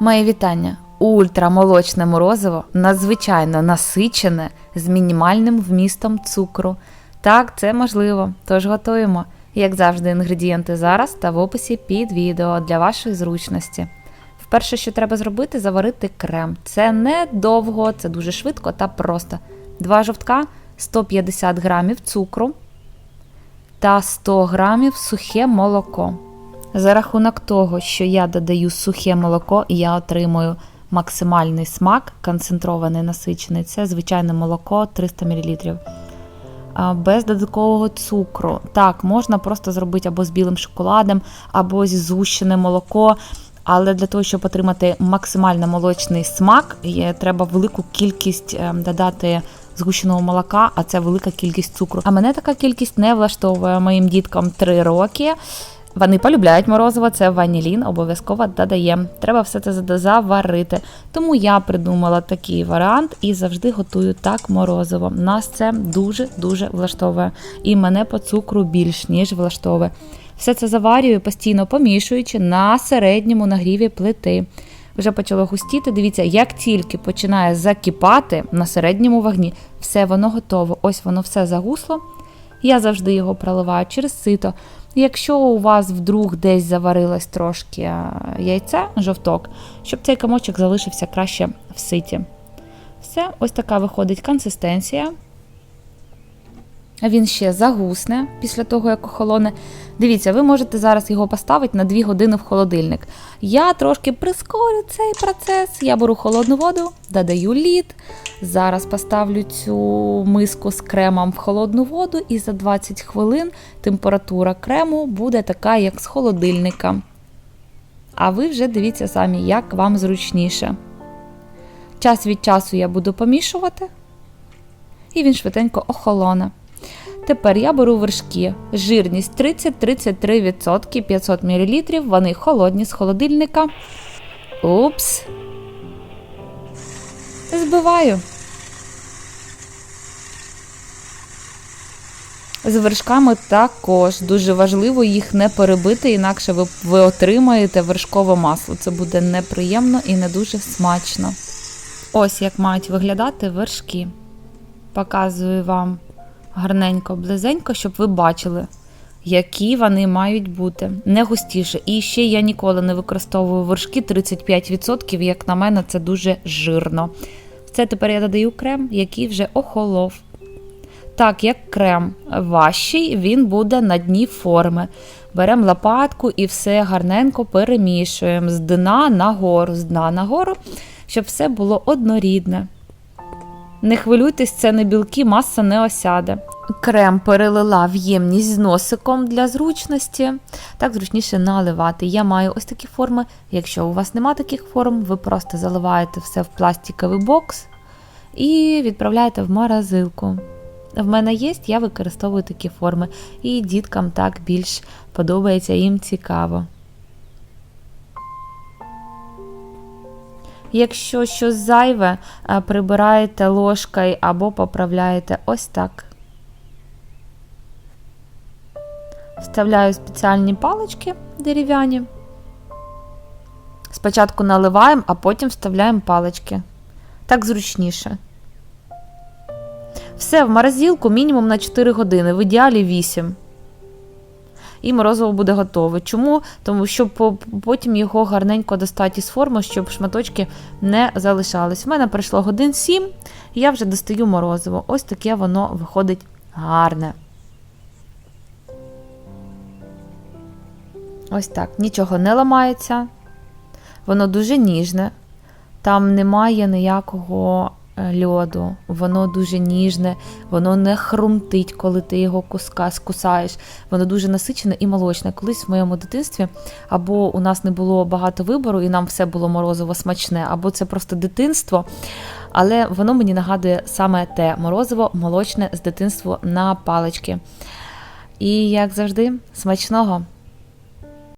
Моє вітання. Ультрамолочне морозиво надзвичайно насичене з мінімальним вмістом цукру. Так, це можливо, тож готуємо. Як завжди, інгредієнти зараз та в описі під відео для вашої зручності. Вперше, що треба зробити, заварити крем. Це не довго, це дуже швидко та просто. Два жовтка, 150 грамів цукру та 100 грамів сухе молоко. За рахунок того, що я додаю сухе молоко, я отримую максимальний смак, концентрований насичений. Це звичайне молоко 300 мл. Без додаткового цукру. Так, можна просто зробити або з білим шоколадом, або зі згущене молоко. Але для того, щоб отримати максимально молочний смак, є, треба велику кількість е, додати згущеного молока, а це велика кількість цукру. А мене така кількість не влаштовує моїм діткам 3 роки. Вони полюбляють морозиво, це ванілін, обов'язково додаємо. Треба все це заварити. Тому я придумала такий варіант і завжди готую так морозиво. Нас це дуже-дуже влаштовує. І мене по цукру більш ніж влаштовує. Все це заварюю, постійно помішуючи на середньому нагріві плити. Вже почало густіти. Дивіться, як тільки починає закипати на середньому вогні, все воно готово. Ось воно все загусло. Я завжди його проливаю через сито. Якщо у вас вдруг десь заварилось трошки е, яйця, жовток, щоб цей комочок залишився краще в ситі. Все, ось така виходить консистенція. Він ще загусне після того, як охолоне. Дивіться, ви можете зараз його поставити на 2 години в холодильник. Я трошки прискорю цей процес. Я беру холодну воду, додаю лід. Зараз поставлю цю миску з кремом в холодну воду, і за 20 хвилин температура крему буде така, як з холодильника. А ви вже дивіться самі, як вам зручніше. Час від часу я буду помішувати, і він швиденько охолоне. Тепер я беру вершки. Жирність 30-33%, 500 мл. Вони холодні з холодильника. Упс. Збиваю. З вершками також дуже важливо їх не перебити, інакше ви, ви отримаєте вершкове масло. Це буде неприємно і не дуже смачно. Ось як мають виглядати вершки. Показую вам гарненько, близенько, щоб ви бачили, які вони мають бути. Не густіше. І ще я ніколи не використовую вершки 35%, як на мене, це дуже жирно. Це тепер я додаю крем, який вже охолов. Так, як крем важчий, він буде на дні форми. Беремо лопатку і все гарненько перемішуємо з дна нагору, з дна нагору, щоб все було однорідне. Не хвилюйтесь, це не білки, маса не осяде. Крем перелила в ємність з носиком для зручності. Так зручніше наливати. Я маю ось такі форми. Якщо у вас нема таких форм, ви просто заливаєте все в пластиковий бокс і відправляєте в морозилку. В мене є, я використовую такі форми. І діткам так більш подобається, їм цікаво. Якщо щось зайве, е, прибираєте ложкою або поправляєте ось так. Вставляю спеціальні палички дерев'яні. Спочатку наливаємо, а потім вставляємо палички. Так зручніше. Все в морозилку мінімум на 4 години, в ідеалі 8. І морозиво буде готове. Чому? Тому що потім його гарненько достати із форми, щоб шматочки не залишались. В мене пройшло годин 7, і я вже достаю морозиво. Ось таке воно виходить гарне. Ось так. Нічого не ламається. Воно дуже ніжне. Там немає ніякого е, льоду, воно дуже ніжне, воно не хрумтить, коли ти його куска скусаєш. Воно дуже насичене і молочне. Колись в моєму дитинстві або у нас не було багато вибору, і нам все було морозиво смачне, або це просто дитинство. Але воно мені нагадує саме те морозиво молочне з дитинства на палички. І як завжди, смачного!